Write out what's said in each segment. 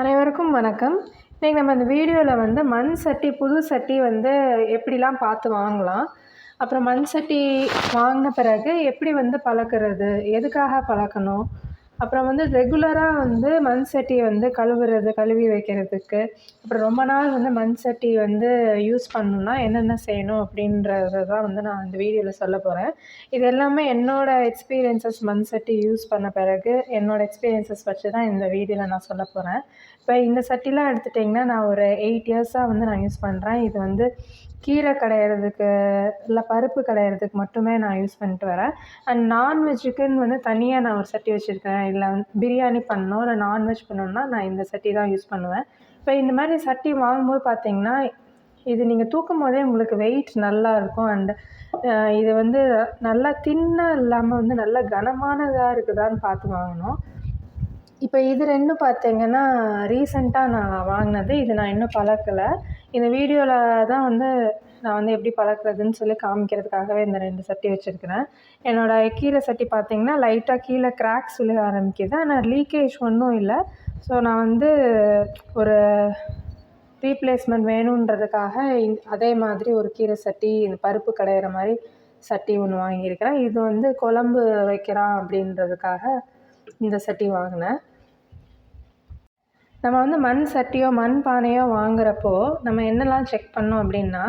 அனைவருக்கும் வணக்கம். இன்றைக்கி நம்ம இந்த வீடியோவில் வந்து மண் சட்டி புது சட்டி வந்து எப்படிலாம் பார்த்து வாங்கலாம். அப்புறம் மண் சட்டி வாங்கின பிறகு எப்படி வந்து பழக்கிறது எதுக்காக பழக்கணும் அப்புறம் வந்து ரெகுலராக வந்து மண் சட்டியை வந்து கழுவுறது கழுவி வைக்கிறதுக்கு அப்புறம் ரொம்ப நாள் வந்து மண் சட்டி வந்து யூஸ் பண்ணணுன்னா என்னென்ன செய்யணும் அப்படின்றத தான் வந்து நான் அந்த வீடியோவில் சொல்ல போகிறேன் இது எல்லாமே என்னோடய எக்ஸ்பீரியன்ஸஸ் மண் சட்டி யூஸ் பண்ண பிறகு என்னோடய எக்ஸ்பீரியன்ஸஸ் வச்சு தான் இந்த வீடியோவில் நான் சொல்ல போகிறேன் இப்போ இந்த சட்டிலாம் எடுத்துட்டிங்கன்னா நான் ஒரு எயிட் இயர்ஸாக வந்து நான் யூஸ் பண்ணுறேன் இது வந்து கீரை கடையிறதுக்கு இல்லை பருப்பு கடையிறதுக்கு மட்டுமே நான் யூஸ் பண்ணிட்டு வரேன். அண்ட் நான்வெஜ்ஜுக்குன்னு வந்து தனியாக நான் ஒரு சட்டி வச்சுருக்கேன். இல்லை வந்து பிரியாணி பண்ணணும் இல்லை நான்வெஜ் பண்ணணுன்னா நான் இந்த சட்டி தான் யூஸ் பண்ணுவேன். இப்போ இந்த மாதிரி சட்டி வாங்கும்போது பார்த்தீங்கன்னா இது நீங்கள் தூக்கும் போதே உங்களுக்கு வெயிட் நல்லா இருக்கும். அண்ட் இது வந்து நல்லா தின்னாக இல்லாமல் வந்து நல்லா கனமானதாக இருக்குதான்னு பார்த்து வாங்கணும். இப்போ இது ரெண்டும் பார்த்தீங்கன்னா ரீசெண்டாக நான் வாங்கினது. இது நான் இன்னும் பழக்கலை. இந்த வீடியோவில் தான் வந்து நான் வந்து எப்படி பழக்கிறதுன்னு சொல்லி காமிக்கிறதுக்காகவே இந்த ரெண்டு சட்டி வச்சுருக்கிறேன். என்னோடய கீழே சட்டி பார்த்திங்கன்னா லைட்டாக கீழே கிராக்ஸ் விழுக ஆரம்பிக்குது. ஆனால் லீக்கேஜ் ஒன்றும் இல்லை. ஸோ நான் வந்து ஒரு ரீப்ளேஸ்மெண்ட் வேணுன்றதுக்காக அதே மாதிரி ஒரு கீரை சட்டி இந்த பருப்பு கடையிற மாதிரி சட்டி ஒன்று வாங்கியிருக்கிறேன். இது வந்து குழம்பு வைக்கிறான் அப்படின்றதுக்காக இந்த சட்டி வாங்கினேன். நம்ம வந்து மண் சட்டியோ மண் பானையோ வாங்குறப்போ நம்ம என்னெல்லாம் செக் பண்ணோம் அப்படின்னா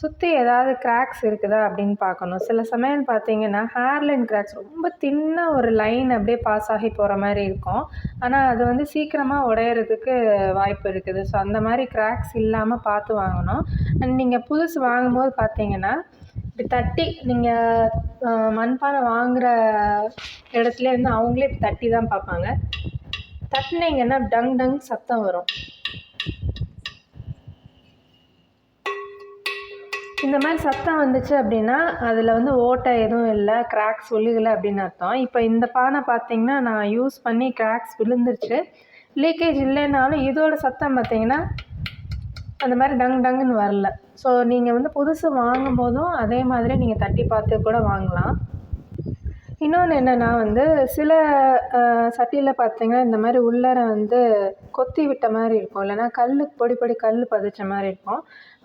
சுற்றி ஏதாவது கிராக்ஸ் இருக்குதா அப்படின்னு பார்க்கணும். சில சமயம் பார்த்தீங்கன்னா ஹேர்லைன் கிராக்ஸ் ரொம்ப தின்னாக ஒரு லைன் அப்படியே பாஸ் ஆகி போகிற மாதிரி இருக்கும். ஆனால் அது வந்து சீக்கிரமாக உடையிறதுக்கு வாய்ப்பு இருக்குது. ஸோ அந்த மாதிரி கிராக்ஸ் இல்லாமல் பார்த்து வாங்கணும். அண்ட் நீங்கள் புதுசு வாங்கும்போது பார்த்தீங்கன்னா இப்படி தட்டி நீங்கள் மண்பானை வாங்குகிற இடத்துல இருந்து அவங்களே இப்படி தட்டி தான் பார்ப்பாங்க. தட்டினீங்கன்னா டங் டங் சத்தம் வரும். இந்த மாதிரி சத்தம் வந்துச்சு அப்படின்னா அதில் வந்து ஓட்டை எதுவும் இல்லை கிராக்ஸ் விழுகலை அப்படின்னு அர்த்தம். இப்போ இந்த பானை பார்த்தீங்கன்னா நான் யூஸ் பண்ணி கிராக்ஸ் விழுந்துருச்சு. லீக்கேஜ் இல்லைனாலும் இதோட சத்தம் பார்த்தீங்கன்னா அந்த மாதிரி டங் டங்குன்னு வரல. ஸோ நீங்கள் வந்து புதுசு வாங்கும் போதும் அதே மாதிரி நீங்கள் தட்டி பார்த்து கூட வாங்கலாம். இன்னொன்று என்னென்னா வந்து சில சட்டியில் பார்த்தீங்கன்னா இந்த மாதிரி உள்ளார வந்து கொத்தி விட்ட மாதிரி இருக்கும். இல்லைனா கல் பொடி பொடி கல் பதிச்ச மாதிரி இருக்கும்.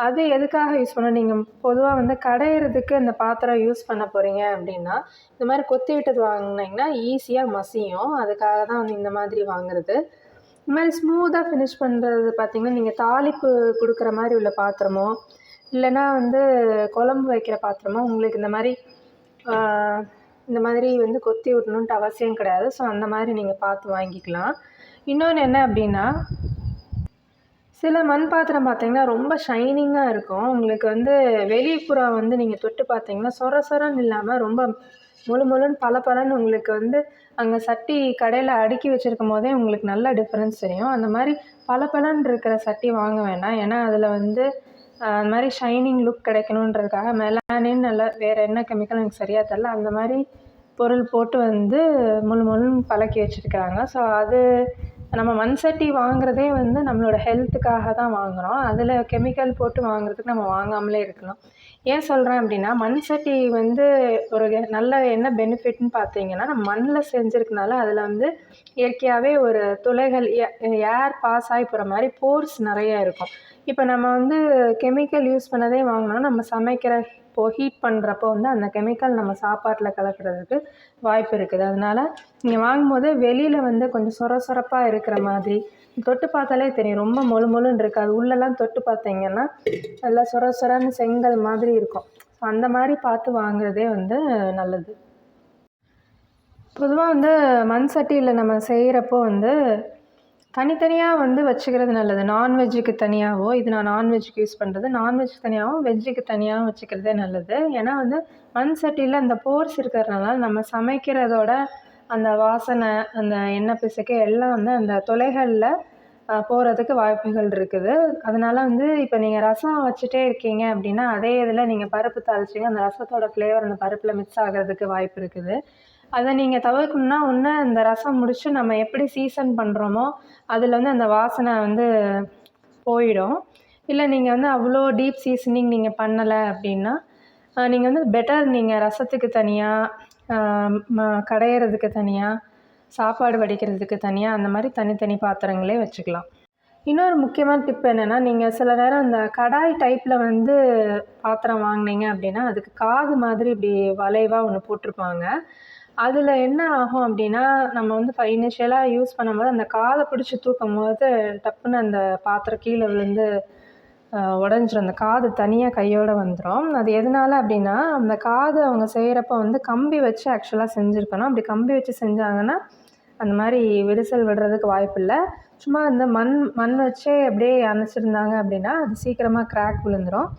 அது எதுக்காக யூஸ் பண்ணணும்? நீங்கள் பொதுவாக வந்து கடையிறதுக்கு இந்த பாத்திரம் யூஸ் பண்ண போகிறீங்க அப்படின்னா இந்த மாதிரி கொத்தி விட்டது வாங்கினீங்கன்னா ஈஸியாக மசியும். அதுக்காக தான் வந்து இந்த மாதிரி வாங்குறது. இந்த மாதிரி ஸ்மூத்தாக ஃபினிஷ் பண்ணுறது பார்த்திங்கன்னா நீங்கள் தாளிப்பு கொடுக்குற மாதிரி உள்ள பாத்திரமோ இல்லைனா வந்து குழம்பு வைக்கிற பாத்திரமோ உங்களுக்கு இந்த மாதிரி இந்த மாதிரி வந்து கொத்தி விடணுன்ட்டு அவசியம் கிடையாது. ஸோ அந்த மாதிரி நீங்கள் பார்த்து வாங்கிக்கலாம். இன்னொன்று என்ன அப்படின்னா சில மண் பாத்திரம் பார்த்தீங்கன்னா ரொம்ப ஷைனிங்காக இருக்கும். உங்களுக்கு வந்து வெளிப்புறம் வந்து நீங்கள் தொட்டு பார்த்தீங்கன்னா சொர சொரன்னு இல்லாமல் ரொம்ப முழு முழுன்னு பல பலன்னு உங்களுக்கு வந்து அங்கே சட்டி கடையில் அடுக்கி வச்சுருக்கும் போதே உங்களுக்கு நல்ல டிஃப்ரென்ஸ் தெரியும். அந்த மாதிரி பல பலன் இருக்கிற சட்டி வாங்க வேண்டாம் ஏன்னா அதில் வந்து அந்த மாதிரி ஷைனிங் லுக் கிடைக்கணுன்றதுக்காக மெலானின் நல்ல வேறு என்ன கெமிக்கல் எனக்கு சரியாக தெரில அந்த மாதிரி பொருள் போட்டு வந்து முழு முழுன்னு பழக்கி வச்சுருக்கிறாங்க. ஸோ அது நம்ம மண் சட்டி வாங்குறதே வந்து நம்மளோட ஹெல்த்துக்காக தான் வாங்குகிறோம் அதில் கெமிக்கல் போட்டு வாங்குறதுக்கு நம்ம வாங்காமலே இருக்கலாம். ஏன் சொல்கிறேன் அப்படின்னா மண் சட்டி வந்து ஒரு நல்ல என்ன பெனிஃபிட்னு பார்த்தீங்கன்னா நம்ம மண்ணில் செஞ்சுருக்கனால அதில் வந்து இயற்கையாகவே ஒரு துளைகள் ஏர் பாஸ் ஆகி போகிற மாதிரி போர்ஸ் நிறைய இருக்கும். இப்போ நம்ம வந்து கெமிக்கல் யூஸ் பண்ணதே வாங்கினோம் நம்ம சமைக்கிற இப்போது ஹீட் பண்ணுறப்போ வந்து அந்த கெமிக்கல் நம்ம சாப்பாட்டில் கலக்கிறதுக்கு வாய்ப்பு இருக்குது. அதனால் நீங்கள் வாங்கும்போது வெளியில் வந்து கொஞ்சம் சொர சொரப்பாக இருக்கிற மாதிரி தொட்டு பார்த்தாலே தெரியும். ரொம்ப மொழு மொழுன்னு இருக்காது உள்ளெல்லாம் தொட்டு பார்த்தீங்கன்னா நல்லா சொர சொரன்னு செங்கல் மாதிரி இருக்கும். அந்த மாதிரி பார்த்து வாங்குறதே வந்து நல்லது. பொதுவாக வந்து மண் சட்டியில் நம்ம செய்கிறப்போ வந்து தனித்தனியாக வந்து வச்சுக்கிறது நல்லது. நான்வெஜ்ஜுக்கு தனியாகவோ இது நான் நான்வெஜ்ஜுக்கு யூஸ் பண்ணுறது நான்வெஜ் தனியாகவும் வெஜ்ஜுக்கு தனியாகவும் வச்சுக்கிறதே நல்லது. ஏன்னா வந்து மண் சட்டியில் அந்த போர்ஸ் இருக்கிறதுனால நம்ம சமைக்கிறதோட அந்த வாசனை அந்த எண்ணெய் பிசுக்கு எல்லாம் வந்து அந்த துளைகளில் போகிறதுக்கு வாய்ப்புகள் இருக்குது. அதனால் வந்து இப்போ நீங்கள் ரசம் வச்சுட்டே இருக்கீங்க அப்படின்னா அதே இதில் நீங்கள் பருப்பு தாளிச்சிங்க அந்த ரசத்தோட ஃப்ளேவர் அந்த பருப்பில் மிக்ஸ் ஆகிறதுக்கு வாய்ப்பு இருக்குது. அதை நீங்கள் தவிர்க்கணுன்னா ஒன்று இந்த ரசம் முடித்து நம்ம எப்படி சீசன் பண்ணுறோமோ அதில் வந்து அந்த வாசனை வந்து போயிடும். இல்லை நீங்கள் வந்து அவ்வளோ டீப் சீசனிங் நீங்கள் பண்ணலை அப்படின்னா நீங்கள் வந்து பெட்டர் நீங்கள் ரசத்துக்கு தனியாக கடையிறதுக்கு தனியாக சாப்பாடு வடிக்கிறதுக்கு தனியாக அந்த மாதிரி தனித்தனி பாத்திரங்களே வச்சுக்கலாம். இன்னொரு முக்கியமான டிப் என்னென்னா நீங்கள் சில நேரம் இந்த கடாய் டைப்பில் வந்து பாத்திரம் வாங்கினீங்க அப்படின்னா அதுக்கு காது மாதிரி இப்படி வளைவாக ஒன்று போட்டிருப்பாங்க. அதில் என்ன ஆகும் அப்படின்னா நம்ம வந்து ஃப இனிஷியலாக யூஸ் பண்ணும்போது அந்த காதை பிடிச்சி தூக்கும்போது டப்புன்னு அந்த பாத்திரம் கீழே விழுந்து உடஞ்சிரும். அந்த காது தனியாக கையோடு வந்துடும் அது எதனால அப்படின்னா அந்த காது அவங்க செய்கிறப்ப வந்து கம்பி வச்சு ஆக்சுவலாக செஞ்சுருக்கணும். அப்படி கம்பி வச்சு செஞ்சாங்கன்னா அந்த மாதிரி விரிசல் விடுறதுக்கு வாய்ப்பில்லை சும்மா இந்த மண் மண் வச்சே அப்படியே அணைச்சிருந்தாங்க அப்படின்னா அது சீக்கிரமாக கிராக் விழுந்துடும்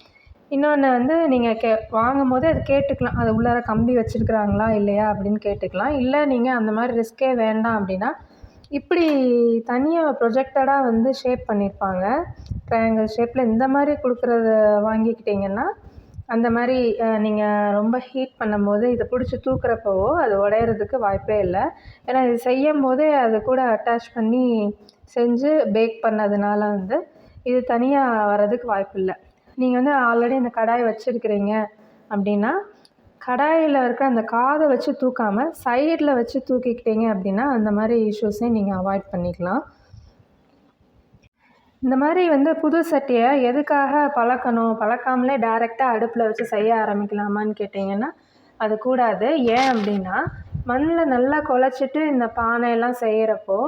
இன்னொன்று வந்து நீங்கள் கே வாங்கும் போது அது கேட்டுக்கலாம். அது உள்ளார கம்பி வச்சுருக்குறாங்களா இல்லையா அப்படின்னு கேட்டுக்கலாம். இல்லை நீங்கள் அந்த மாதிரி ரிஸ்க்கே வேண்டாம் அப்படின்னா இப்படி தனியாக ப்ரொஜெக்டடாக வந்து ஷேப் பண்ணியிருப்பாங்க ட்ரையாங்கிள் ஷேப்பில் இந்த மாதிரி கொடுக்குறத வாங்கிக்கிட்டிங்கன்னா அந்த மாதிரி நீங்கள் ரொம்ப ஹீட் பண்ணும்போது இதை பிடிச்சி தூக்குறப்போவோ அது உடையிறதுக்கு வாய்ப்பே இல்லை. ஏன்னா இது செய்யும் போதே அது கூட அட்டாச் பண்ணி செஞ்சு பேக் பண்ணதுனால வந்து இது தனியாக வர்றதுக்கு வாய்ப்பில்லை நீங்கள் வந்து ஆல்ரெடி அந்த கடாய் வச்சுருக்கிறீங்க அப்படின்னா கடாயில் இருக்கிற அந்த காதை வச்சு தூக்காமல் சைடில் வச்சு தூக்கிக்கிட்டீங்க அப்படின்னா அந்த மாதிரி இஷ்யூஸையும் நீங்கள் அவாய்ட் பண்ணிக்கலாம். இந்த மாதிரி வந்து புது சட்டியை எதுக்காக பழக்கணும்? பழக்காமலே டேரெக்டாக அடுப்பில் வச்சு செய்ய ஆரம்பிக்கலாமான்னு கேட்டிங்கன்னா அது கூடாது. ஏன் அப்படின்னா மண்ணில் நல்லா குழச்சிட்டு இந்த பானையெல்லாம் செய்கிறப்போ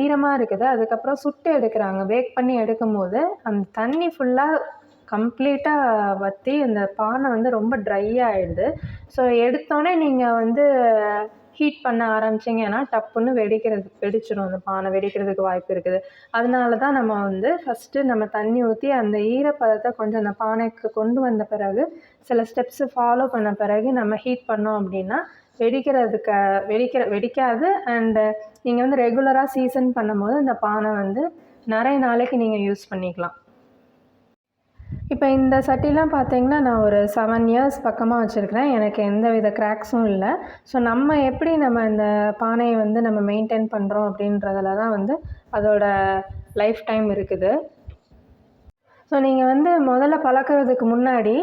ஈரமாக இருக்குது. அதுக்கப்புறம் சுட்டு எடுக்கிறாங்க. பேக் பண்ணி எடுக்கும்போது அந்த தண்ணி ஃபுல்லாக கம்ப்ளீட்டாக வற்றி அந்த பானை வந்து ரொம்ப ட்ரை ஆகிடுது ஸோ எடுத்தோடனே நீங்கள் வந்து ஹீட் பண்ண ஆரம்பிச்சிங்கன்னா டப்புன்னு வெடிக்கிறது வெடிச்சிடும் அந்த பானை வெடிக்கிறதுக்கு வாய்ப்பு இருக்குது. அதனால தான் நம்ம வந்து ஃபஸ்ட்டு நம்ம தண்ணி ஊற்றி அந்த ஈரப்பதத்தை கொஞ்சம் அந்த பானைக்கு கொண்டு வந்த பிறகு சில ஸ்டெப்ஸு ஃபாலோ பண்ண பிறகு நம்ம ஹீட் பண்ணோம் அப்படின்னா வெடிக்கிறதுக்கு வெடிக்கிற வெடிக்காது. அண்டு நீங்கள் வந்து ரெகுலராக சீசன் பண்ணும்போது இந்த பானை வந்து நிறைய நாளைக்கு நீங்கள் யூஸ் பண்ணிக்கலாம். இப்போ இந்த சட்டிலாம் பார்த்தீங்கன்னா நான் ஒரு செவன் இயர்ஸ் பக்கமாக வச்சுருக்கிறேன். எனக்கு எந்த வித கிராக்ஸும் இல்லை. ஸோ நம்ம எப்படி நம்ம இந்த பானையை வந்து நம்ம மெயின்டைன் பண்ணுறோம் அப்படின்றதுல தான் வந்து அதோட லைஃப் டைம் இருக்குது. ஸோ நீங்கள் வந்து முதல்ல பழக்கிறதுக்கு முன்னாடி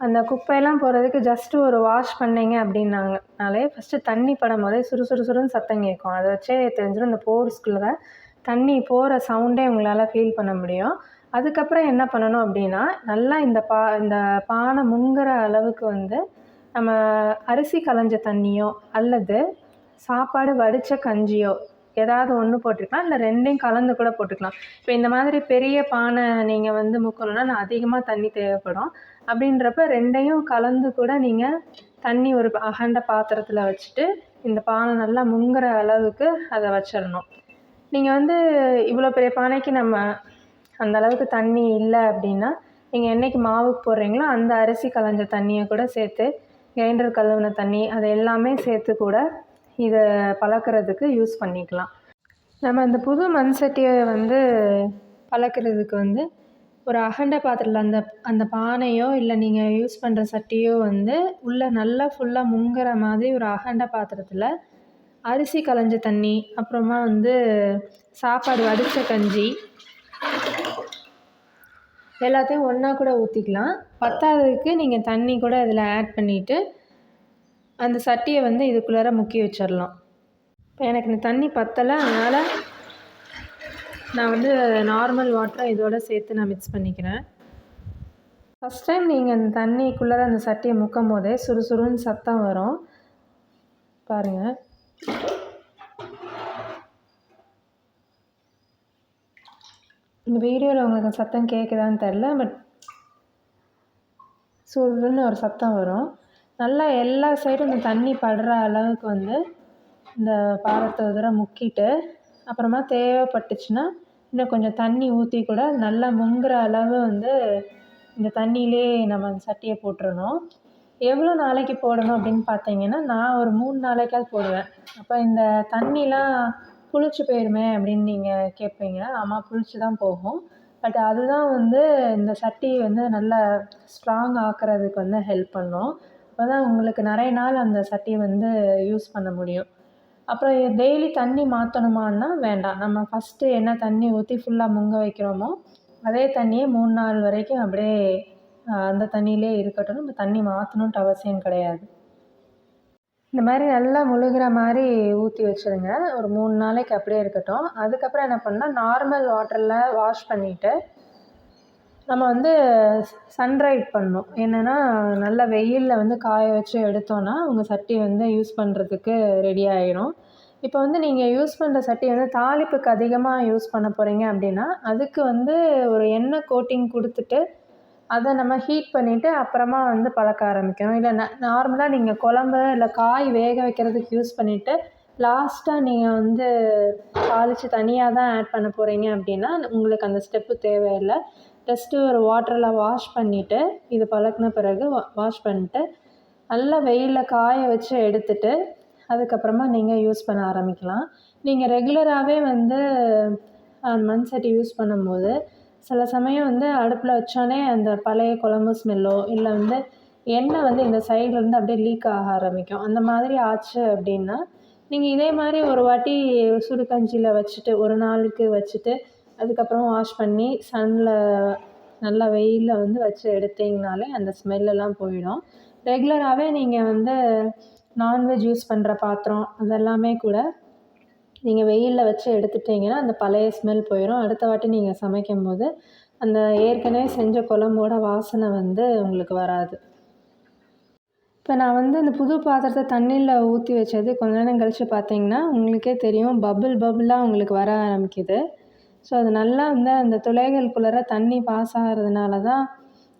அந்த குப்பையெல்லாம் போகிறதுக்கு ஜஸ்ட்டு ஒரு வாஷ் பண்ணிங்க அப்படின்னாங்கனாலே ஃபஸ்ட்டு தண்ணி படும் போதே சுறு சுறு சத்தம் கேட்கும். அதை வச்சே தெரிஞ்சிடும் இந்த போர்ஸ்குள்ளே தண்ணி போகிற சவுண்டே உங்களால் ஃபீல் பண்ண முடியும். அதுக்கப்புறம் என்ன பண்ணணும் அப்படின்னா நல்லா இந்த பா இந்த பானை முங்குற அளவுக்கு வந்து நம்ம அரிசி களைஞ்ச தண்ணியோ அல்லது சாப்பாடு வடித்த கஞ்சியோ ஏதாவது ஒன்று போட்டுக்கலாம். இல்லை ரெண்டையும் கலந்து கூட போட்டுக்கலாம். இப்போ இந்த மாதிரி பெரிய பானை நீங்கள் வந்து முக்கணுன்னா நான் அதிகமாக தண்ணி தேவைப்படும். அப்படின்றப்ப ரெண்டையும் கலந்து கூட நீங்கள் தண்ணி ஒரு அகண்ட பாத்திரத்தில் வச்சுட்டு இந்த பானை நல்லா முங்குற அளவுக்கு அதை வச்சிடணும். நீங்கள் வந்து இவ்வளோ பெரிய பானைக்கு நம்ம அந்த அளவுக்கு தண்ணி இல்லை அப்படின்னா நீங்கள் என்றைக்கு மாவுக்கு போடுறீங்களோ அந்த அரிசி கலைஞ்ச தண்ணியை கூட சேர்த்து கிரைண்டர் கழுவின தண்ணி அது எல்லாமே சேர்த்து கூட இதை பழக்கிறதுக்கு யூஸ் பண்ணிக்கலாம். நம்ம இந்த புது மண் சட்டியை வந்து பழக்கிறதுக்கு வந்து ஒரு அகண்ட பாத்திரத்தில் அந்த அந்த பானையோ இல்லை நீங்கள் யூஸ் பண்ணுற சட்டியோ வந்து உள்ளே நல்லா ஃபுல்லாக முங்குற மாதிரி ஒரு அகண்ட பாத்திரத்தில் அரிசி களைஞ்ச தண்ணி அப்புறமா வந்து சாப்பாடு வடித்த கஞ்சி எல்லாத்தையும் ஒன்றா கூட ஊற்றிக்கலாம் பத்தாததுக்கு நீங்கள் தண்ணி கூட அதில் ஆட் பண்ணிவிட்டு அந்த சட்டியை வந்து இதுக்குள்ளார முக்கி வச்சிடலாம் இப்போ எனக்கு இந்த தண்ணி பத்தலை அதனால் நான் வந்து நார்மல் வாட்டரை இதோடு சேர்த்து நான் மிக்ஸ் பண்ணிக்கிறேன். ஃபஸ்ட் டைம் நீங்கள் அந்த தண்ணிக்குள்ளார அந்த சட்டியை முக்கும் போதே சுறுசுறுன்னு சத்தம் வரும். பாருங்கள் இந்த வீடியோவில் உங்களுக்கு சத்தம் கேட்குதான்னு தெரில பட் சுருன்னு ஒரு சத்தம் வரும். நல்லா எல்லா சைடும் இந்த தண்ணி படுற அளவுக்கு வந்து இந்த பாரத்தை ஒரு தடவை முக்கிட்டு அப்புறமா தேவைப்பட்டுச்சுன்னா இன்னும் கொஞ்சம் தண்ணி ஊற்றி கூட நல்லா முங்குற அளவு வந்து இந்த தண்ணியிலே நம்ம அந்த சட்டியை போட்டுறணும். எவ்வளோ நாளைக்கு போடணும் அப்படின்னு பார்த்தீங்கன்னா நான் ஒரு மூணு நாளைக்காவது போடுவேன். அப்போ இந்த தண்ணிலாம் புளிச்சு போயிடுமே அப்படின்னு நீங்கள் கேட்பீங்க ஆமாம் புளிச்சு தான் போகும். பட் அதுதான் வந்து இந்த சட்டி வந்து நல்லா ஸ்ட்ராங் ஆக்குறதுக்கு வந்து ஹெல்ப் பண்ணும். அப்போ தான் உங்களுக்கு நிறைய நாள் அந்த சட்டியை வந்து யூஸ் பண்ண முடியும். அப்புறம் டெய்லி தண்ணி மாற்றணுமான்னா வேண்டாம். நம்ம ஃபஸ்ட்டு என்ன தண்ணி ஊற்றி ஃபுல்லாக முங்க வைக்கிறோமோ அதே தண்ணியே மூணு நாள் வரைக்கும் அப்படியே அந்த தண்ணியிலே இருக்கட்டும். நம்ம தண்ணி மாற்றணுன்ட்டு அவசியம் கிடையாது. இந்த மாதிரி நல்லா முழுகிற மாதிரி ஊற்றி வச்சுருங்க. ஒரு மூணு நாளைக்கு அப்படியே இருக்கட்டும். அதுக்கப்புறம் என்ன பண்ணால் நார்மல் வாட்டரில் வாஷ் பண்ணிவிட்டு நம்ம வந்து சன்ரைட் பண்ணணும். என்னென்னா நல்ல வெயிலில் வந்து காய வச்சு எடுத்தோன்னா உங்கள் சட்டி வந்து யூஸ் பண்ணுறதுக்கு ரெடி ஆகிடும் இப்போ வந்து நீங்கள் யூஸ் பண்ணுற சட்டி வந்து தாளிப்புக்கு அதிகமாக யூஸ் பண்ண போகிறீங்க அப்படின்னா அதுக்கு வந்து ஒரு எண்ணெய் கோட்டிங் கொடுத்துட்டு அதை நம்ம ஹீட் பண்ணிவிட்டு அப்புறமா வந்து பழக்க ஆரம்பிக்கணும். இல்லை ந நார்மலாக நீங்கள் குழம்பு இல்லை காய் வேக வைக்கிறதுக்கு யூஸ் பண்ணிவிட்டு லாஸ்ட்டாக நீங்கள் வந்து தாளித்து தனியாக தான் ஆட் பண்ண போகிறீங்க அப்படின்னா உங்களுக்கு அந்த ஸ்டெப்பு தேவையில்லை. ஜஸ்ட்டு ஒரு வாட்டரில் வாஷ் பண்ணிவிட்டு இது பழக்கின பிறகு வா வாஷ் பண்ணிட்டு நல்லா வெயிலில் காய வச்சு எடுத்துட்டு அதுக்கப்புறமா நீங்கள் யூஸ் பண்ண ஆரம்பிக்கலாம். நீங்கள் ரெகுலராகவே வந்து மண் சட்டி யூஸ் பண்ணும்போது சில சமயம் வந்து அடுப்பில் வச்சோடனே அந்த பழைய குழம்பு ஸ்மெல்லோ இல்லை வந்து எண்ணெய் வந்து இந்த சைட்லேருந்து அப்படியே லீக் ஆக ஆரம்பிக்கும். அந்த மாதிரி ஆச்சு அப்படின்னா நீங்கள் இதே மாதிரி ஒரு வாட்டி சுடு கஞ்சியில் வச்சுட்டு ஒரு நாளுக்கு வச்சுட்டு அதுக்கப்புறம் வாஷ் பண்ணி சன்னில் நல்லா வெயிலில் வந்து வச்சு எடுத்தீங்கனாலே அந்த ஸ்மெல்லெல்லாம் போயிடும். ரெகுலராகவே நீங்கள் வந்து நான்வெஜ் யூஸ் பண்ணுற பாத்திரம் அதெல்லாமே கூட நீங்கள் வெயிலில் வச்சு எடுத்துட்டிங்கன்னா அந்த பழைய ஸ்மெல் போயிடும் அடுத்த வாட்டி நீங்கள் சமைக்கும்போது அந்த ஏற்கனவே செஞ்ச குழம்போட வாசனை வந்து உங்களுக்கு வராது. இப்போ நான் வந்து இந்த புது பாத்திரத்தை தண்ணியில் ஊற்றி வச்சது கொஞ்ச நேரம் கழித்து பார்த்தீங்கன்னா உங்களுக்கே தெரியும். பபுள் பபுளாக உங்களுக்கு வர ஆரம்பிக்குது. ஸோ அது நல்லா வந்து அந்த துளைகளுக்குள்ளார தண்ணி பாஸ் ஆகிறதுனால தான்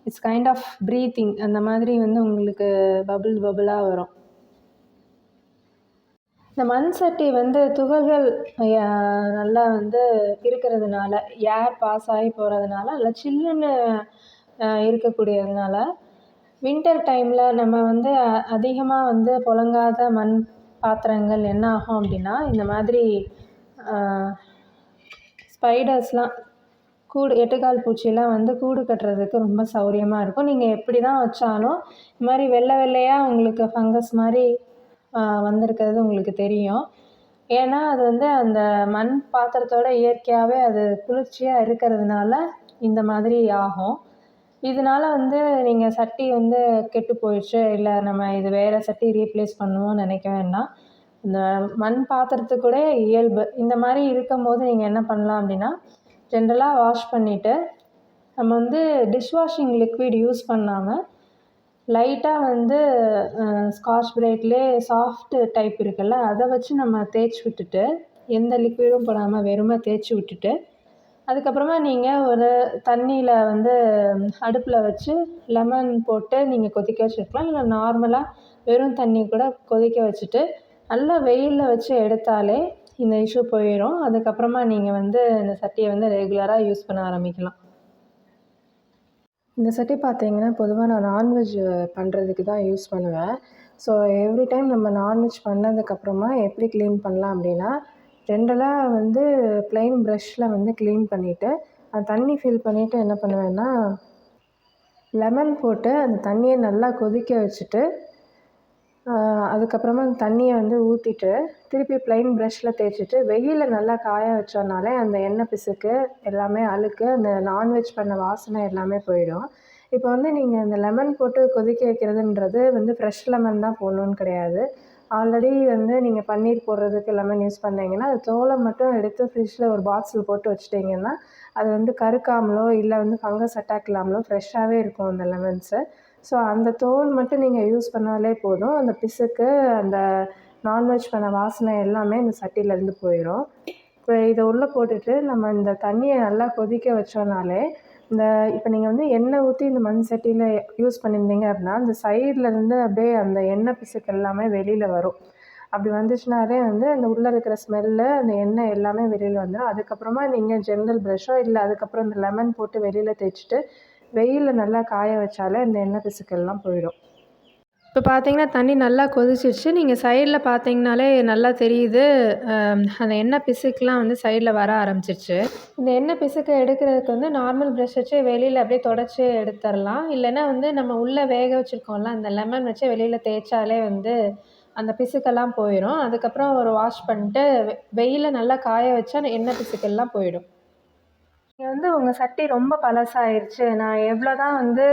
இட்ஸ் கைண்ட் ஆஃப் ப்ரீத்திங் அந்த மாதிரி வந்து உங்களுக்கு பபுள் பபுளாக வரும். இந்த மண் சட்டி வந்து துகள்கள் நல்லா வந்து இருக்கிறதுனால ஏர் பாஸ் ஆகி போகிறதுனால நல்லா சில்லுன்னு இருக்கக்கூடியதுனால வின்டர் டைமில் நம்ம வந்து அதிகமாக வந்து புழங்காத மண் பாத்திரங்கள் என்ன ஆகும் அப்படின்னா இந்த மாதிரி ஸ்பைடர்ஸ்லாம் கூடு எட்டுக்கால் பூச்சிலாம் வந்து கூடு கட்டுறதுக்கு ரொம்ப சௌரியமாக இருக்கும். நீங்கள் எப்படி தான் வச்சாலும் இது மாதிரி வெள்ளை வெள்ளையாக உங்களுக்கு ஃபங்கஸ் மாதிரி வந்திருக்கிறது உங்களுக்கு தெரியும். ஏன்னா அது வந்து அந்த மண் பாத்திரத்தோட இயற்கையாகவே அது குளிர்ச்சியாக இருக்கிறதுனால இந்த மாதிரி ஆகும். இதனால வந்து நீங்கள் சட்டி வந்து கெட்டு போயிடுச்சு. இல்லை நம்ம இது வேறு சட்டி ரீப்ளேஸ் பண்ணுவோம்னு நினைக்க வேண்டாம். இந்த மண் பாத்திரத்துக்கு கூட இயல்பு. இந்த மாதிரி இருக்கும்போது நீங்கள் என்ன பண்ணலாம் அப்படின்னா ஜென்ரலாக வாஷ் பண்ணிவிட்டு நம்ம வந்து டிஷ்வாஷிங் லிக்விட் யூஸ் பண்ணாமல் லைட்டாக வந்து ஸ்காட்ச் ப்ரைட்லேயே சாஃப்ட்டு டைப் இருக்குல்ல அதை வச்சு நம்ம தேய்ச்சி விட்டுட்டு எந்த லிக்விடும் போடாமல் வெறுமை தேய்ச்சி விட்டுட்டு அதுக்கப்புறமா நீங்கள் ஒரு தண்ணியில் வந்து அடுப்பில் வச்சு லெமன் போட்டு நீங்கள் கொதிக்க வச்சுருக்கலாம். இல்லை நார்மலாக வெறும் தண்ணி கூட கொதிக்க வச்சுட்டு நல்லா வெயிலில் வச்சு எடுத்தாலே இந்த இஷ்யூ போயிடும் அதுக்கப்புறமா நீங்கள் வந்து இந்த சட்டியை வந்து ரெகுலராக யூஸ் பண்ண ஆரம்பிக்கலாம். இந்த சட்டி பார்த்தீங்கன்னா பொதுவாக நான் நான்வெஜ் பண்ணுறதுக்கு தான் யூஸ் பண்ணுவேன். ஸோ எவ்ரி டைம் நம்ம நான்வெஜ் பண்ணதுக்கப்புறமா எப்படி க்ளீன் பண்ணலாம் அப்படின்னா ஜென்ரலாக வந்து ப்ளைன் ப்ரஷ்ஷில் வந்து க்ளீன் பண்ணிவிட்டு அந்த தண்ணி ஃபில் பண்ணிவிட்டு என்ன பண்ணுவேன்னா லெமன் போட்டு அந்த தண்ணியை நல்லா கொதிக்க வச்சுட்டு அதுக்கப்புறமா அந்த தண்ணியை வந்து ஊற்றிட்டு திருப்பி ப்ளைன் ப்ரஷ்ஷில் தேய்ச்சிட்டு வெயிலில் நல்லா காய வச்சோன்னாலே அந்த எண்ணெய் பிசுக்கு எல்லாமே அழுக்கு அந்த நான்வெஜ் பண்ண வாசனை எல்லாமே போயிடும். இப்போ வந்து நீங்கள் இந்த லெமன் போட்டு கொதிக்க வைக்கிறதுன்றது வந்து ஃப்ரெஷ் லெமன் தான் போடணுன்னு கிடையாது. ஆல்ரெடி வந்து நீங்கள் பன்னீர் போடுறதுக்கு லெமன் யூஸ் பண்ணிங்கன்னா அது தோலை மட்டும் எடுத்து ஃப்ரிட்ஜில் ஒரு பாக்ஸில் போட்டு வச்சுட்டிங்கன்னா அது வந்து கருக்காமலோ இல்லை வந்து ஃபங்கஸ் அட்டாக் இல்லாமலோ ஃப்ரெஷ்ஷாகவே இருக்கும் அந்த லெமன்ஸு ஸோ அந்த தோல் மட்டும் நீங்கள் யூஸ் பண்ணாலே போதும். அந்த பிசுக்கு அந்த நான்வெஜ் பண்ண வாசனை எல்லாமே இந்த சட்டியிலேருந்து போயிடும் இப்போ இதை உள்ளே போட்டுட்டு நம்ம இந்த தண்ணியை நல்லா கொதிக்க வச்சோம்னாலே இந்த இப்போ நீங்கள் வந்து எண்ணெய் ஊற்றி இந்த மண் சட்டியில் யூஸ் பண்ணியிருந்தீங்க அப்படின்னா அந்த சைட்லேருந்து அப்படியே அந்த எண்ணெய் பிசுக்கு எல்லாமே வெளியில் வரும். அப்படி வந்துச்சுனாலே வந்து அந்த உள்ளே இருக்கிற ஸ்மெல்லு அந்த எண்ணெய் எல்லாமே வெளியில் வந்துடும் அதுக்கப்புறமா நீங்கள் ஜென்ரல் ப்ரெஷ்ஷோ இல்லை அதுக்கப்புறம் இந்த லெமன் போட்டு வெளியில் தேய்ச்சிட்டு வெயிலில் நல்லா காய வச்சாலே இந்த எண்ணெய் பிசுக்கெல்லாம் போயிடும். இப்போ பார்த்தீங்கன்னா தண்ணி நல்லா கொதிச்சிருச்சு. நீங்கள் சைடில் பார்த்தீங்கனாலே நல்லா தெரியுது. அந்த எண்ணெய் பிசுக்கெலாம் வந்து சைடில் வர ஆரம்பிச்சிருச்சு. இந்த எண்ணெய் பிசுக்கை எடுக்கிறதுக்கு வந்து நார்மல் ப்ரெஷ் வச்சு வெளியில் அப்படியே தொடச்சி எடுத்துடலாம் இல்லைன்னா வந்து நம்ம உள்ளே வேக வச்சுருக்கோம்ல அந்த லெமன் வச்சு வெளியில் தேய்ச்சாலே வந்து அந்த பிசுக்கெல்லாம் போயிடும். அதுக்கப்புறம் ஒரு வாஷ் பண்ணிட்டு வெயிலில் நல்லா காய வச்சா எண்ணெய் பிசுக்கெல்லாம் போயிடும். வந்து உங்கள் சட்டி ரொம்ப பழசாயிருச்சு. நான் எவ்வளோ தான் வந்து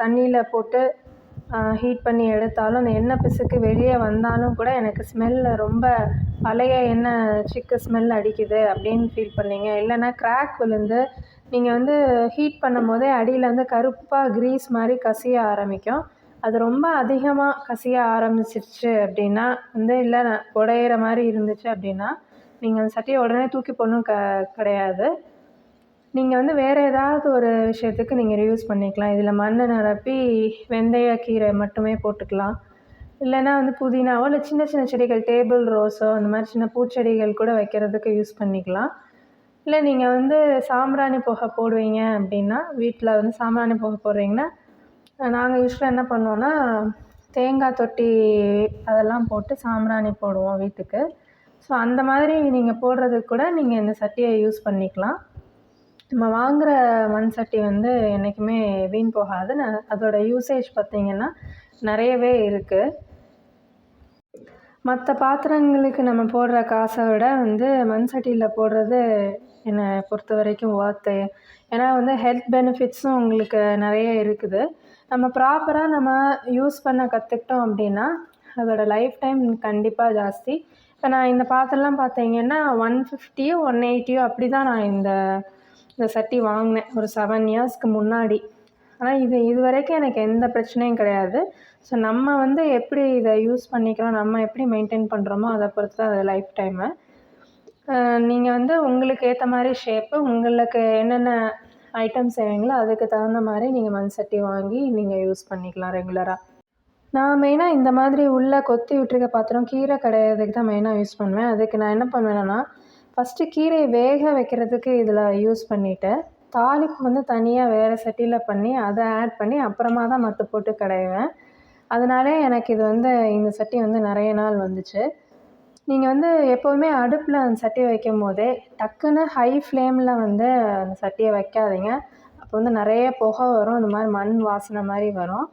தண்ணியில் போட்டு ஹீட் பண்ணி எடுத்தாலும் அந்த எண்ணெய் பிசுக்கு வெளியே வந்தாலும் கூட எனக்கு ஸ்மெல் ரொம்ப பழைய எண்ணெய் சிக்கு ஸ்மெல் அடிக்குது அப்படின்னு ஃபீல் பண்ணீங்க. இல்லைன்னா கிராக் விழுந்து நீங்கள் வந்து ஹீட் பண்ணும் போதே அடியில் வந்து கருப்பாக க்ரீஸ் மாதிரி கசிய ஆரம்பிக்கும். அது ரொம்ப அதிகமாக கசிய ஆரம்பிச்சிருச்சு அப்படின்னா வந்து இல்லை உடையிற மாதிரி இருந்துச்சு அப்படின்னா நீங்கள் அந்த சட்டியை உடனே தூக்கி போடணும் க கிடையாது. நீங்கள் வந்து வேறு ஏதாவது ஒரு விஷயத்துக்கு நீங்கள் யூஸ் பண்ணிக்கலாம். இதில் மண்ணை நிரப்பி வெந்தயக்கீரை மட்டுமே போட்டுக்கலாம். இல்லைன்னா வந்து புதினாவோ இல்லை சின்ன சின்ன செடிகள் டேபிள் ரோஸோ அந்த மாதிரி சின்ன பூச்செடிகள் கூட வைக்கிறதுக்கு யூஸ் பண்ணிக்கலாம். இல்லை நீங்கள் வந்து சாம்பிராணி புகை போடுவீங்க அப்படின்னா வீட்டில் வந்து சாம்பிராணி புகை போடுறீங்கன்னா நாங்கள் யூஸ்வலாக என்ன பண்ணுவோன்னா தேங்காய் தொட்டி அதெல்லாம் போட்டு சாம்பிராணி போடுவோம் வீட்டுக்கு. ஸோ அந்த மாதிரி நீங்கள் போடுறதுக்கு கூட நீங்கள் இந்த சட்டியை யூஸ் பண்ணிக்கலாம். நம்ம வாங்குகிற மண் சட்டி வந்து என்றைக்குமே வீண் போகாது. ந அதோடய யூசேஜ் பார்த்திங்கன்னா நிறையவே இருக்குது மற்ற பாத்திரங்களுக்கு நம்ம போடுற காசை விட வந்து மண் சட்டியில் போடுறது என்னை பொறுத்த வரைக்கும் ஒர்த்து ஏன்னா வந்து ஹெல்த் பெனிஃபிட்ஸும் உங்களுக்கு நிறைய இருக்குது. நம்ம ப்ராப்பராக நம்ம யூஸ் பண்ண கற்றுக்கிட்டோம் அப்படின்னா அதோடய லைஃப் டைம் கண்டிப்பாக ஜாஸ்தி. இப்போ நான் இந்த பாத்திரம்லாம் பார்த்தீங்கன்னா ஒன் ஃபிஃப்டியோ ஒன் எயிட்டியோ அப்படி தான் நான் இந்த இந்த சட்டி வாங்கினேன் ஒரு செவன் இயர்ஸ்க்கு முன்னாடி. ஆனால் இது இது வரைக்கும் எனக்கு எந்த பிரச்சனையும் கிடையாது. ஸோ நம்ம வந்து எப்படி இதை யூஸ் பண்ணிக்கிறோம் நம்ம எப்படி மெயின்டைன் பண்ணுறோமோ அதை பொறுத்து தான் அது லைஃப் டைமு நீங்கள் வந்து உங்களுக்கு ஏற்ற மாதிரி ஷேப்பு உங்களுக்கு என்னென்ன ஐட்டம்ஸ் செய்வீங்களோ அதுக்கு தகுந்த மாதிரி நீங்கள் மண் சட்டி வாங்கி நீங்கள் யூஸ் பண்ணிக்கலாம் ரெகுலராக நான் மெயினாக இந்த மாதிரி உள்ளே கொத்தி விட்டுருக்க பாத்திரம் கீரை கிடையாதுக்கு தான் மெயினாக யூஸ் பண்ணுவேன். அதுக்கு நான் என்ன பண்ணுவேன்னா ஃபஸ்ட்டு கீரையை வேக வைக்கிறதுக்கு இதில் யூஸ் பண்ணிவிட்டு தாளிப்பு வந்து தனியாக வேறு சட்டியில் பண்ணி அதை ஆட் பண்ணி அப்புறமா தான் மற்ற போட்டு கடைவேன். அதனாலே எனக்கு இது வந்து இந்த சட்டி வந்து நிறைய நாள் வந்துச்சு. நீங்கள் வந்து எப்போதுமே அடுப்பில் அந்த சட்டியை வைக்கும் போதே டக்குன்னு ஹை ஃப்ளேமில் வந்து அந்த சட்டியை வைக்காதீங்க. அப்போ வந்து நிறைய புகை வரும். இந்த மாதிரி மண் வாசனை மாதிரி வரும்.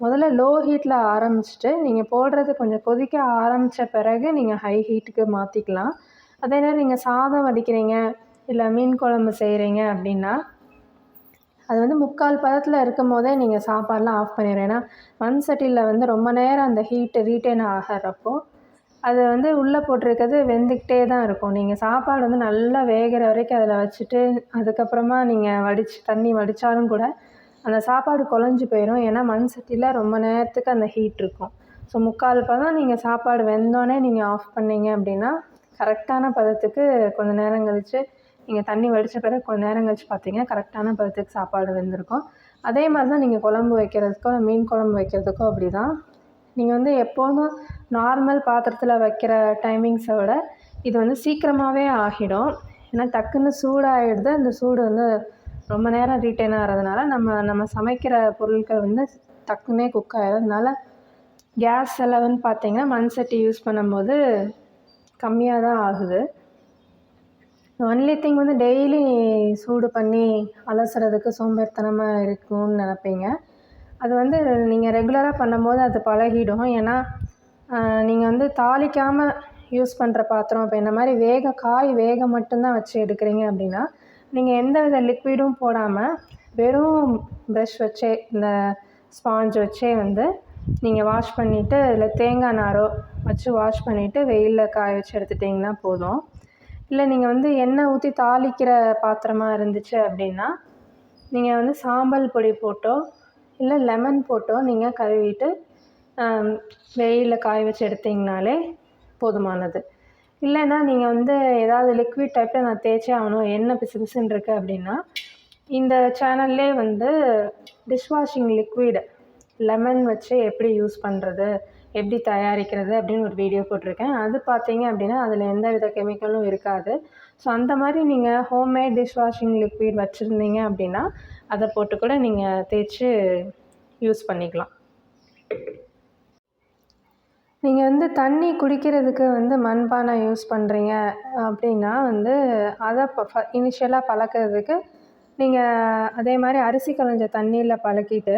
முதல்ல லோ ஹீட்டில் ஆரம்பிச்சிட்டு நீங்கள் போடுறது கொஞ்சம் கொதிக்க ஆரம்பித்த பிறகு நீங்கள் ஹை ஹீட்டுக்கு மாற்றிக்கலாம் அதே நேரம் நீங்கள் சாதம் வடிக்கிறீங்க இல்லை மீன் குழம்பு செய்கிறீங்க அப்படின்னா அது வந்து முக்கால் பதத்தில் இருக்கும் போதே நீங்கள் சாப்பாடெலாம் ஆஃப் பண்ணிடுறேன் ஏன்னா மண் சட்டியில் வந்து ரொம்ப நேரம் அந்த ஹீட்டு ரீட்டைன் ஆகிறப்போ அது வந்து உள்ளே போட்டிருக்கிறது வெந்துக்கிட்டே தான் இருக்கும். நீங்கள் சாப்பாடு வந்து நல்லா வேகிற வரைக்கும் அதில் வச்சுட்டு அதுக்கப்புறமா நீங்கள் வடித்து தண்ணி வடித்தாலும் கூட அந்த சாப்பாடு குழஞ்சி போயிடும் ஏன்னா மண் சட்டியில் ரொம்ப நேரத்துக்கு அந்த ஹீட் இருக்கும். ஸோ முக்கால் பதம் நீங்கள் சாப்பாடு வெந்தோடனே நீங்கள் ஆஃப் பண்ணீங்க அப்படின்னா கரெக்டான பதத்துக்கு கொஞ்சம் நேரம் கழித்து நீங்கள் தண்ணி வடித்த பிறகு கொஞ்சம் நேரம் கழித்து பார்த்தீங்கன்னா கரெக்டான பதத்துக்கு சாப்பாடு வெந்திருக்கும். அதே மாதிரி தான் நீங்கள் குழம்பு வைக்கிறதுக்கோ மீன் குழம்பு வைக்கிறதுக்கோ அப்படி தான் நீங்கள் வந்து எப்போதும் நார்மல் பாத்திரத்தில் வைக்கிற டைமிங்ஸை விட இது வந்து சீக்கிரமாகவே ஆகிடும். ஏன்னா டக்குன்னு சூடாகிடுது அந்த சூடு வந்து ரொம்ப நேரம் ரீட்டைன் ஆகிறதுனால நம்ம நம்ம சமைக்கிற பொருட்கள் வந்து டக்குன்னே குக் ஆகிடும் அதனால கேஸ் செலவுன்னு பார்த்தீங்கன்னா மண் சட்டி யூஸ் பண்ணும்போது கம்மியாக தான் ஆகுது. ஒன்லி திங் வந்து டெய்லி சூடு பண்ணி அலசுறதுக்கு சோம்பேறித்தனமாக இருக்கும்னு நினப்பீங்க. அது வந்து நீங்கள் ரெகுலராக பண்ணும்போது அது பழகிடும். ஏன்னா நீங்கள் வந்து தாளிக்காமல் யூஸ் பண்ணுற பாத்திரம் இப்போ இந்த மாதிரி வேக காய் வேக மட்டும்தான் வச்சு எடுக்கிறீங்க அப்படின்னா நீங்கள் எந்த வித லிக்விடும் போடாமல் வெறும் ப்ரஷ் வச்சே இந்த ஸ்பாஞ்ச் வச்சே வந்து நீங்கள் வாஷ் பண்ணிவிட்டு இதில் தேங்காய் நாரோ வச்சு வாஷ் பண்ணிவிட்டு வெயிலில் காய வச்சு எடுத்துட்டிங்கன்னா போதும். இல்லை நீங்கள் வந்து எண்ணெய் ஊற்றி தாளிக்கிற பாத்திரமாக இருந்துச்சு அப்படின்னா நீங்கள் வந்து சாம்பல் பொடி போட்டோ இல்லை லெமன் போட்டோ நீங்கள் கழுவிட்டு வெயிலில் காய வச்சு எடுத்திங்கனாலே போதுமானது. இல்லைன்னா நீங்கள் வந்து ஏதாவது லிக்விட் டைப்பில் நான் தேய்ச்சே ஆகணும் எண்ணெய் பிசு பிசுன்னு இருக்குது அப்படின்னா இந்த சேனல்லே வந்து டிஷ்வாஷிங் லிக்விட் லெமன் வச்சு எப்படி யூஸ் பண்ணுறது எப்படி தயாரிக்கிறது அப்படின்னு ஒரு வீடியோ போட்டிருக்கேன். அது பார்த்தீங்க அப்படின்னா அதில் எந்த வித கெமிக்கலும் இருக்காது. ஸோ அந்த மாதிரி நீங்கள் ஹோம்மேட் டிஷ் வாஷிங் லிக்விட் வச்சுருந்தீங்க அப்படின்னா அதை போட்டு கூட நீங்கள் தேய்ச்சி யூஸ் பண்ணிக்கலாம். நீங்கள் வந்து தண்ணி குடிக்கிறதுக்கு வந்து மண்பானை யூஸ் பண்ணுறீங்க அப்படின்னா வந்து அதை ப இனிஷியலாக பழக்கிறதுக்கு நீங்கள் அதே மாதிரி அரிசி களைஞ்ச தண்ணியில் பழக்கிட்டு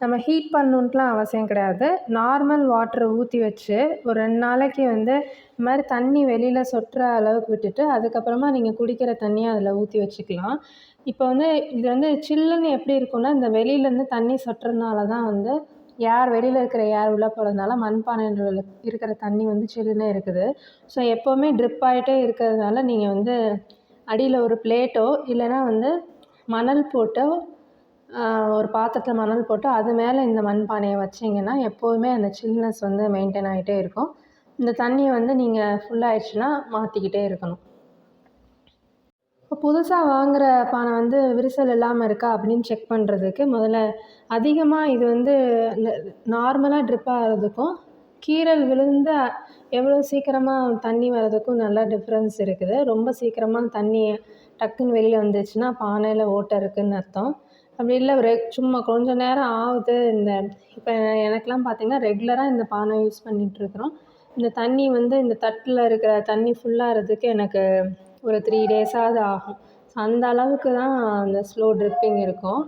நம்ம ஹீட் பண்ணணுன்ட்டுலாம் அவசியம் கிடையாது. நார்மல் வாட்டரை ஊற்றி வச்சு ஒரு ரெண்டு நாளைக்கு வந்து இந்த மாதிரி தண்ணி வெளியில் சொட்டுற அளவுக்கு விட்டுட்டு அதுக்கப்புறமா நீங்கள் குடிக்கிற தண்ணியை அதில் ஊற்றி வச்சுக்கலாம். இப்போ வந்து இது வந்து சில்லுன்னு எப்படி இருக்கும்னா இந்த வெளியிலேருந்து தண்ணி சொட்டுறதுனால தான் வந்து ஏர் வெளியில் இருக்கிற ஏர் உள்ளே போகிறதுனால மண்பானையில் இருக்கிற தண்ணி வந்து சில்லுன்னு இருக்குது. ஸோ எப்போவுமே ட்ரிப் ஆகிட்டே இருக்கிறதுனால நீங்கள் வந்து அடியில் ஒரு பிளேட்டோ இல்லைன்னா வந்து மணல் போட்டோ ஒரு பாத்திரத்தில் மணல் போட்டு அது மேலே இந்த மண்பானையை வச்சிங்கன்னா எப்போதுமே அந்த சில்னஸ் வந்து மெயின்டைன் ஆகிட்டே இருக்கும். இந்த தண்ணியை வந்து நீங்கள் ஃபுல்லாகிடுச்சுன்னா மாற்றிக்கிட்டே இருக்கணும். இப்போ புதுசாக வாங்குகிற பானை வந்து விரிசல் இல்லாமல் இருக்கா அப்படின்னு செக் பண்ணுறதுக்கு முதல்ல அதிகமாக இது வந்து நார்மலாக ட்ரிப் ஆகிறதுக்கும் கீறல் விழுந்து எவ்வளோ சீக்கிரமாக தண்ணி வர்றதுக்கும் நல்லா டிஃப்ரென்ஸ் இருக்குது. ரொம்ப சீக்கிரமாக தண்ணி டக்குன்னு வெளியில் வந்துச்சுன்னா பானையில் ஓட்டை இருக்குதுன்னு அர்த்தம். அப்படி இல்லை ரெ சும்மா கொஞ்சம் நேரம் ஆகுது. இந்த இப்போ எனக்கெலாம் பார்த்தீங்கன்னா ரெகுலராக இந்த பானை யூஸ் பண்ணிகிட்ருக்குறோம் இந்த தண்ணி வந்து இந்த தட்டில் இருக்கிற தண்ணி ஃபுல்லாகிறதுக்கு எனக்கு ஒரு த்ரீ டேஸாவது ஆகும். அந்த அளவுக்கு தான் அந்த ஸ்லோ ட்ரிப்பிங் இருக்கும்.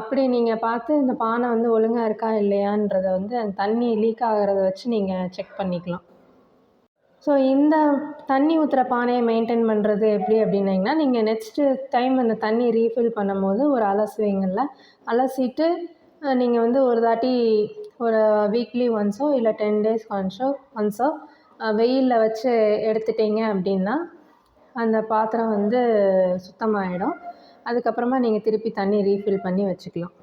அப்படி நீங்கள் பார்த்து இந்த பானை வந்து ஒழுங்காக இருக்கா இல்லையான்றதை வந்து அந்த தண்ணி லீக் ஆகிறத வச்சு நீங்கள் செக் பண்ணிக்கலாம். ஸோ இந்த தண்ணி ஊற்றுற பானையை மெயின்டைன் பண்ணுறது எப்படி அப்படின்னிங்கன்னா நீங்கள் நெக்ஸ்ட்டு டைம் அந்த தண்ணி ரீஃபில் பண்ணும்போது ஒரு அலசுவீங்கள்ல அலசிட்டு நீங்கள் வந்து ஒரு தாட்டி ஒரு வீக்லி ஒன்ஸோ இல்லை டென் டேஸ் ஒன்ஸோ ஒன்ஸோ வெயிலில் வச்சு எடுத்துட்டீங்க அப்படின்னா அந்த பாத்திரம் வந்து சுத்தமாகிடும் அதுக்கப்புறமா நீங்கள் திருப்பி தண்ணி ரீஃபில் பண்ணி வச்சுக்கலாம்.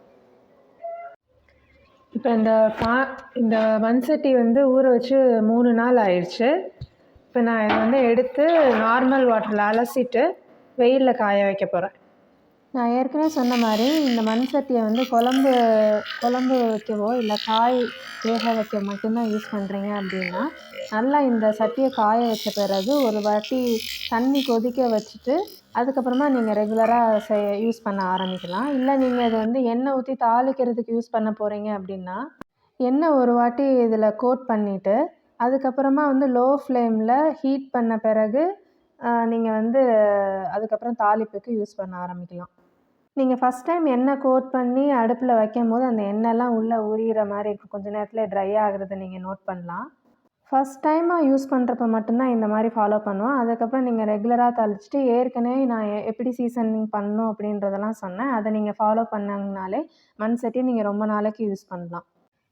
இப்போ இந்த பா இந்த மண் சட்டி வந்து ஊற வச்சு மூணு நாள் ஆயிடுச்சு. இப்போ நான் இதை வந்து எடுத்து நார்மல் வாட்டரில் அலசிட்டு வெயிலில் காய வைக்க போகிறேன் நான் ஏற்கனவே சொன்ன மாதிரி இந்த மண் சட்டியை வந்து குழம்பு குழம்பு வைக்கவோ இல்லை காய் வேக வைக்க மட்டும்தான் யூஸ் பண்ணுறீங்க அப்படின்னா நல்லா இந்த சட்டியை காய வச்ச பிறகு ஒரு வாட்டி தண்ணி கொதிக்க வச்சுட்டு அதுக்கப்புறமா நீங்கள் ரெகுலராக செய் யூஸ் பண்ண ஆரம்பிக்கலாம். இல்லை நீங்கள் இது வந்து எண்ணெய் ஊற்றி தாளிக்கிறதுக்கு யூஸ் பண்ண போகிறீங்க அப்படின்னா எண்ணெய் ஒரு வாட்டி இதில் கோட் பண்ணிவிட்டு அதுக்கப்புறமா வந்து லோ ஃப்ளேமில் ஹீட் பண்ண பிறகு நீங்கள் வந்து அதுக்கப்புறம் தாளிப்புக்கு யூஸ் பண்ண ஆரம்பிக்கலாம். நீங்கள் ஃபஸ்ட் டைம் எண்ணெய் கோட் பண்ணி அடுப்பில் வைக்கும்போது அந்த எண்ணெய்லாம் உள்ளே உரிகிற மாதிரி இருக்கும். கொஞ்சம் நேரத்தில் ட்ரை ஆகிறத நீங்கள் நோட் பண்ணலாம். ஃபஸ்ட் டைமாக யூஸ் பண்ணுறப்ப மட்டும்தான் இந்த மாதிரி ஃபாலோ பண்ணுவோம். அதுக்கப்புறம் நீங்கள் ரெகுலராக தாளிச்சிட்டு ஏற்கனவே நான் எப்படி சீசனிங் பண்ணணும் அப்படின்றதெல்லாம் சொன்னேன். அதை நீங்கள் ஃபாலோ பண்ணாங்கனாலே மண் சட்டியை நீங்கள் ரொம்ப நாளைக்கு யூஸ் பண்ணலாம்.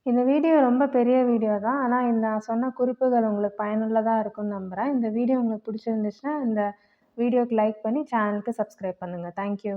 இந்த வீடியோ ரொம்ப பெரிய வீடியோ தான். ஆனால் இந்த நான் சொன்ன குறிப்புகள் உங்களுக்கு பயனுள்ளதாக இருக்கும்னு நம்புகிறேன் இந்த வீடியோ உங்களுக்கு பிடிச்சிருந்துச்சுன்னா இந்த வீடியோக்கு லைக் பண்ணி சேனலுக்கு சப்ஸ்கிரைப் பண்ணுங்கள் தேங்க்யூ